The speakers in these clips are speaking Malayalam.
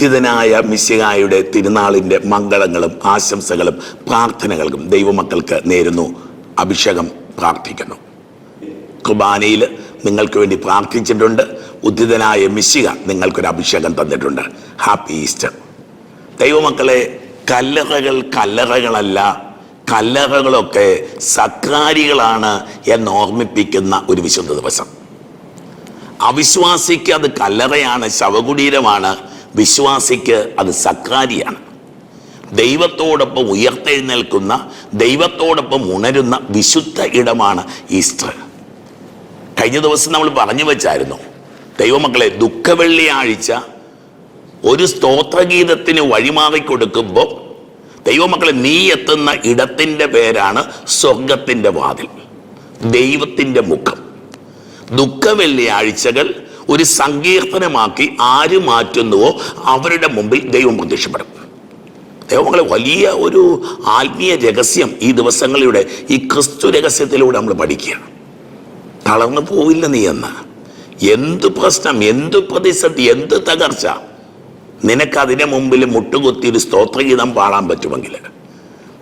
ഉദ്ധിതനായ മിശിഹായുടെ തിരുനാളിന്റെ മംഗളങ്ങളും ആശംസകളും പ്രാർത്ഥനകൾക്കും ദൈവമക്കൾക്ക് നേരുന്നു. അഭിഷേകം പ്രാർത്ഥിക്കുന്നു. കുർബാനയിൽ നിങ്ങൾക്ക് വേണ്ടി പ്രാർത്ഥിച്ചിട്ടുണ്ട്. ഉദ്ധിതനായ മിശിക നിങ്ങൾക്കൊരു അഭിഷേകം തന്നിട്ടുണ്ട്. ഹാപ്പി ഈസ്റ്റർ ദൈവമക്കളെ കല്ലറകൾ കല്ലറകളല്ല കല്ലറകളൊക്കെ സക്കാരികളാണ് എന്ന് ഓർമ്മിപ്പിക്കുന്ന ഒരു വിശുദ്ധ ദിവസം. അവിശ്വാസിക്ക് അത് കല്ലറയാണ് ശവകുടീരമാണ്. വിശ്വാസിക്ക് അത് സക്കാരിയാണ്. ദൈവത്തോടൊപ്പം ഉയർത്തെഴുന്നേൽക്കുന്ന ദൈവത്തോടൊപ്പം ഉണരുന്ന വിശുദ്ധ ഇടമാണ് ഈസ്റ്റർ. കഴിഞ്ഞ ദിവസം നമ്മൾ പറഞ്ഞു വെച്ചായിരുന്നു ദൈവമക്കളെ ദുഃഖവെള്ളിയാഴ്ച ഒരു സ്തോത്രഗീതത്തിന് വഴിമാറി കൊടുക്കുമ്പോൾ ദൈവമക്കളെ നീ എത്തുന്ന ഇടത്തിന്റെ പേരാണ് സ്വർഗത്തിന്റെ വാതിൽ ദൈവത്തിന്റെ മുഖം. ദുഃഖവെള്ളിയാഴ്ചകൾ ഒരു സങ്കീർത്തനമാക്കി ആര് മാറ്റുന്നുവോ അവരുടെ മുമ്പിൽ ദൈവം പ്രത്യക്ഷപ്പെടും. ദൈവങ്ങളെ വലിയ ഒരു ആത്മീയ രഹസ്യം ഈ ദിവസങ്ങളിലൂടെ ഈ ക്രിസ്തു രഹസ്യത്തിലൂടെ നമ്മൾ പഠിക്കുക തളർന്നു പോവില്ല നീ എന്ന്. എന്ത് പ്രശ്നം എന്ത് പ്രതിസന്ധി എന്ത് തകർച്ച നിനക്ക് അതിനെ മുമ്പിൽ മുട്ടുകുത്തി ഒരു സ്തോത്രഗീതം പാടാൻ പറ്റുമെങ്കിൽ.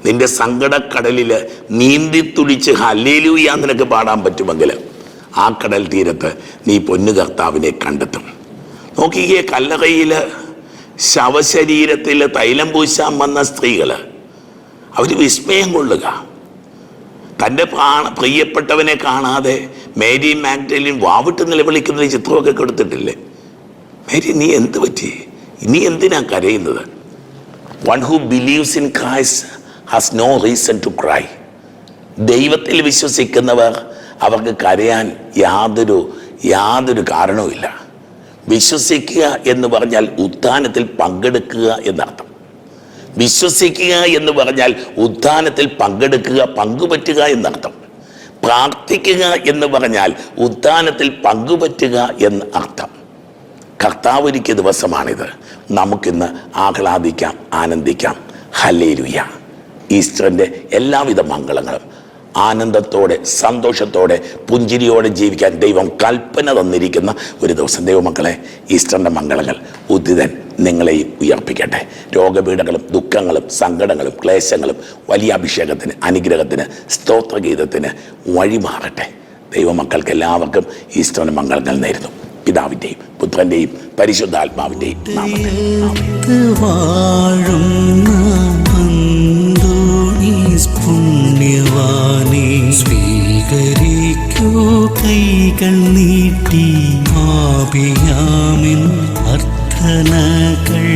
നിന്റെ സങ്കടക്കടലിൽ നീന്തി തുടിച്ച് ഹല്ലേലൂയ നിനക്ക് പാടാൻ പറ്റുമെങ്കിൽ. ആ കടൽ തീരത്ത് നീ പൊന്നു കർത്താവിനെ കണ്ടെത്തും. നോക്കിയേ കല്ലറയിൽ ശവശരീരത്തിൽ തൈലം പൂശാൻ വന്ന സ്ത്രീകൾ അവർ വിസ്മയം കൊള്ളുക. തന്റെ പ്രാണ പ്രിയപ്പെട്ടവനെ കാണാതെ മേരി മാഗ്ഡലിൻ വാവിട്ട് നിലവിളിക്കുന്ന ചിത്രമൊക്കെ കൊടുത്തിട്ടില്ലേ? മേരി നീ എന്ത് പറ്റി? നീ എന്തിനാ കരയുന്നത്? One who believes in Christ has no reason to cry ദൈവത്തിൽ വിശ്വസിക്കുന്നവർ അവർക്ക് കരയാൻ യാതൊരു യാതൊരു കാരണവുമില്ല. വിശ്വസിക്കുക എന്ന് പറഞ്ഞാൽ ഉത്ഥാനത്തിൽ പങ്കെടുക്കുക എന്നർത്ഥം. വിശ്വസിക്കുക എന്ന് പറഞ്ഞാൽ ഉത്ഥാനത്തിൽ പങ്കെടുക്കുക പങ്കുപറ്റുക എന്നർത്ഥം. പ്രാർത്ഥിക്കുക എന്ന് പറഞ്ഞാൽ ഉത്ഥാനത്തിൽ പങ്കുപറ്റുക എന്ന് അർത്ഥം. കർത്താവ് ഒരുക്കിയ ദിവസമാണിത്. നമുക്കിന്ന് ആഹ്ലാദിക്കാം ആനന്ദിക്കാം. ഹലേരുയ ഈസ്റ്ററിന്റെ എല്ലാവിധ മംഗളങ്ങളും ആനന്ദത്തോടെ സന്തോഷത്തോടെ പുഞ്ചിരിയോടെ ജീവിക്കാൻ ദൈവം കൽപ്പന തന്നിരിക്കുന്ന ഒരു ദിവസം. ദൈവമക്കളെ ഈസ്റ്ററിന്റെ മംഗളങ്ങൾ ഉദ്ധിതൻ നിങ്ങളെയും ഉയർപ്പിക്കട്ടെ. രോഗപീഠകളും ദുഃഖങ്ങളും സങ്കടങ്ങളും ക്ലേശങ്ങളും വലിയ അഭിഷേകത്തിന് അനുഗ്രഹത്തിന് സ്തോത്രഗീതത്തിന് വഴിമാറട്ടെ. ദൈവമക്കൾക്ക് എല്ലാവർക്കും ഈസ്റ്ററിന് മംഗളങ്ങൾ നേരുന്നു. പിതാവിന്റെയും പുത്രന്റെയും പരിശുദ്ധാത്മാവിന്റെയും നാമത്തിൽ. കൈകൾ നീട്ടി മാപിയാമിൻ അർത്ഥനകൾ.